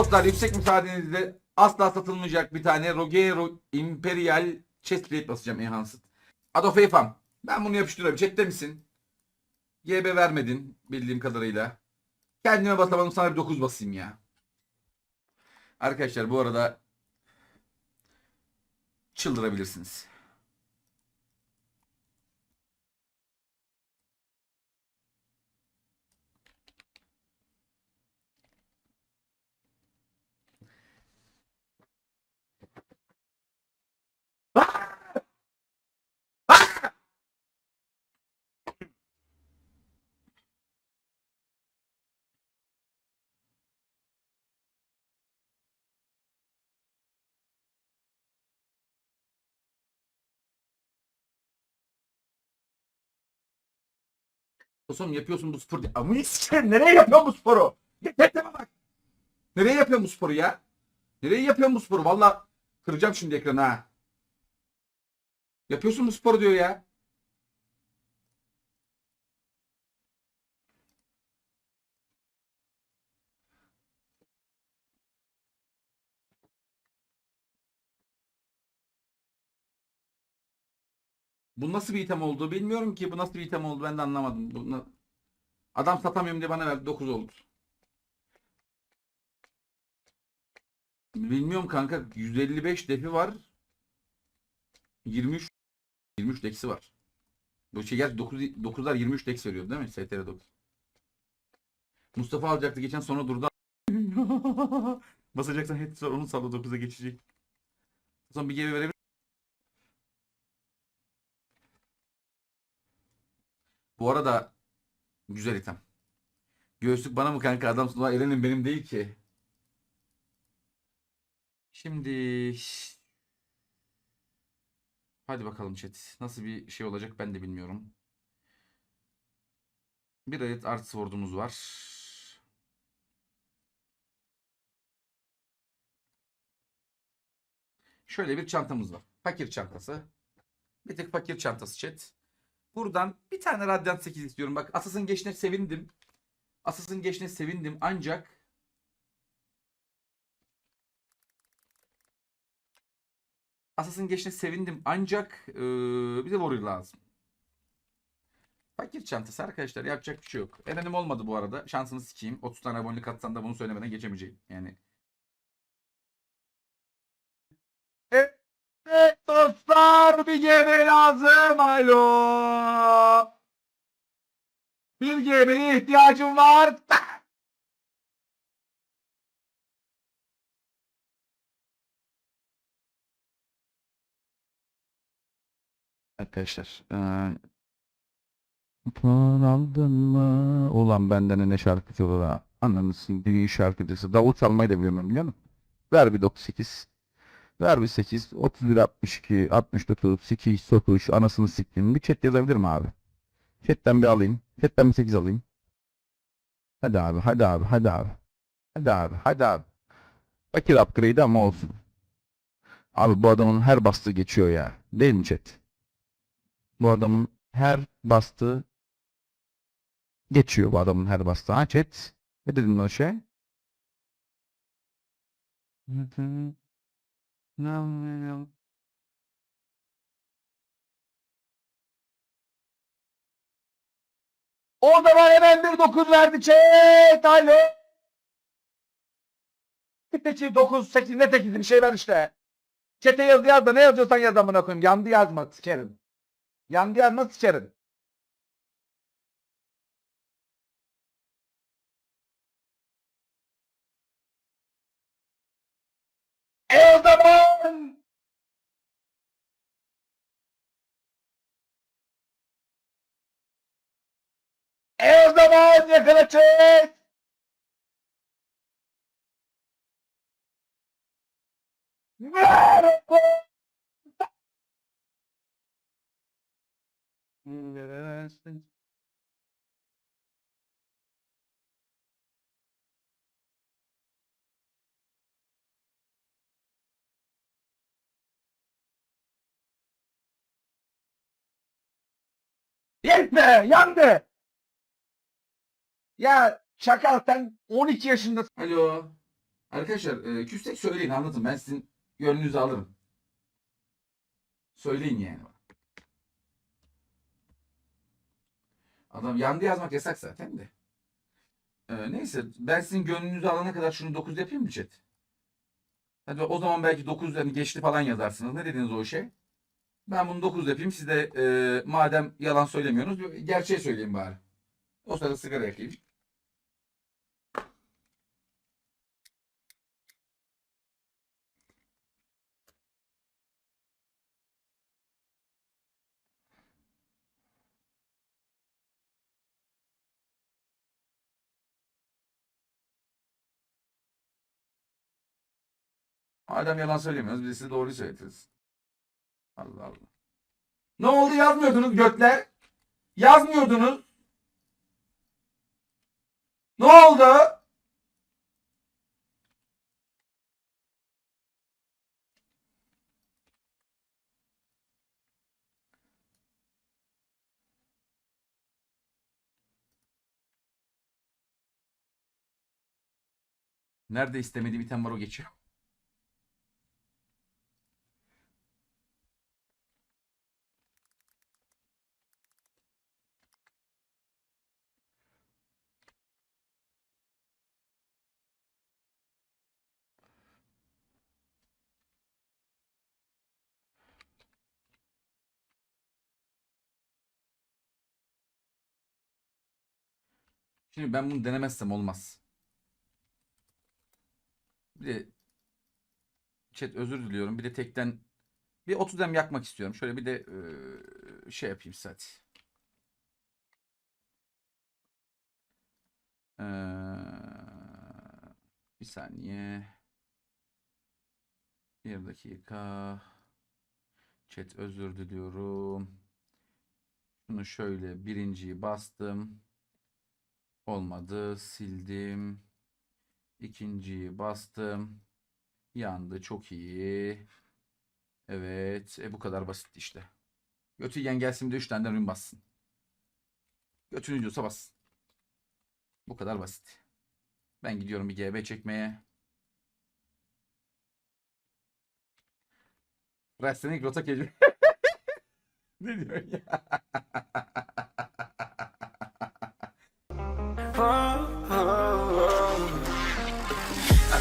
Dostlar yüksek müsaadenizle asla satılmayacak bir tane Rogero Imperial Chestplate basacağım Enhanced. Ado Feyfam. Ben bunu yapıştırıyorum. Chat'te misin? GB vermedin bildiğim kadarıyla. Kendime basamadım sana bir 9 basayım ya. Arkadaşlar bu arada çıldırabilirsiniz. Dostum yapıyorsun bu sporu. Ama sikerim nereye yapıyorsun bu sporu? Yeteneğe bak. Nereye yapıyorsun bu sporu ya? Nereye yapıyorsun bu sporu? Valla kıracağım şimdi ekranı ha. Yapıyorsun bu sporu diyor ya. Bu nasıl bir item oldu bilmiyorum ki. Bu nasıl bir item oldu ben de anlamadım. Bu na- Adam satamıyorum diye bana verdi 9 oldu. Bilmiyorum kanka 155 defi var. 23 23 deksi var. Bu şey gerçi 9 9'lar 23 deks veriyor değil mi? STR 9. Mustafa alacaktı geçen sonra durdu. Basacaksan head var onun salla 9'a geçecek. Zaman bir geri verebilir Bu arada güzel item. Göğüslük bana mı kanka adamsın? Ulan Eren'in benim değil ki. Şimdi hadi bakalım chat. Nasıl bir şey olacak ben de bilmiyorum. Bir adet art sword'umuz var. Şöyle bir çantamız var. Fakir çantası. Bir tek fakir çantası chat. Buradan bir tane Radiant 8 istiyorum. Bak Asas'ın geçine sevindim. Asas'ın geçine sevindim ancak Asas'ın geçine sevindim ancak eee bir de Warrior lazım. Fakir çantası arkadaşlar yapacak bir şey yok. Erenim olmadı bu arada. Şansını sikeyim. 30 tane abonelik atsan da bunu söylemeden geçemeyeceğim. Yani. Dostlar bir GB lazım. Alo. Bir GB'ye ihtiyacım var. Arkadaşlar. Puan aldın mı? Ulan benden ne şarkıcı olur ha. Ananı sindiği şarkıcısı. Davul çalmayı da bilmiyorum biliyor musun? Ver bir 98. Ver bir 8. 31 62 69 8 9 anasını siktim. Bir chat yazabilir mi abi? Chat'ten bir alayım. Chat'ten bir 8 alayım. Hadi abi, hadi abi, hadi abi. Hadi abi, hadi abi. Fakir upgrade ama olsun. Abi bu adamın her bastığı geçiyor ya. Değil mi chat? Bu adamın her bastığı geçiyor bu adamın her bastığı. Ha chat? Ne dedim o şey? O zaman hemen bir 9 verdi chat. Alo. De 9, 8 ne 8 bir şey ver işte. Chat'e yaz yaz da ne yazıyorsan yaz amına koyayım. Yandı yazma sikerim. Yandı yazma sikerim. O zaman yakala chat. Merhaba. Yetme! Yandı! Ya şaka sen 12 yaşındasın. Alo. Arkadaşlar e, küssek söyleyin anlatın. Ben sizin gönlünüzü alırım. Söyleyin yani. Adam yandı yazmak yasak zaten de. Ee, neyse ben sizin gönlünüzü alana kadar şunu 9 yapayım mı chat? Hadi o zaman belki 9 hani geçti falan yazarsınız. Ne dediniz o işe? Ben bunu 9 yapayım. Siz de e, madem yalan söylemiyorsunuz gerçeği söyleyin bari. O sırada sigara yakayım. Madem yalan söylemiyoruz biz size doğruyu söyletiriz. Allah Allah. Ne oldu yazmıyordunuz götler? Yazmıyordunuz. Ne oldu? Nerede istemediğim item var o geçiyor. Şimdi ben bunu denemezsem olmaz. Bir de chat özür diliyorum. Bir de tekten bir 30 dem yakmak istiyorum. Şöyle bir de eee, şey yapayım hadi. Eee, bir saniye. Bir dakika. Chat özür diliyorum. Şunu şöyle birinciyi bastım. Olmadı. Sildim. İkinciyi bastım. Yandı. Çok iyi. Evet. E bu kadar basit işte. Götü yiyen gelsin bir de 3 tane de ürün bassın. Götünü diyorsa bassın. Bu kadar basit. Ben gidiyorum bir GB çekmeye. Rastlanik rota keci. ne diyorsun ya?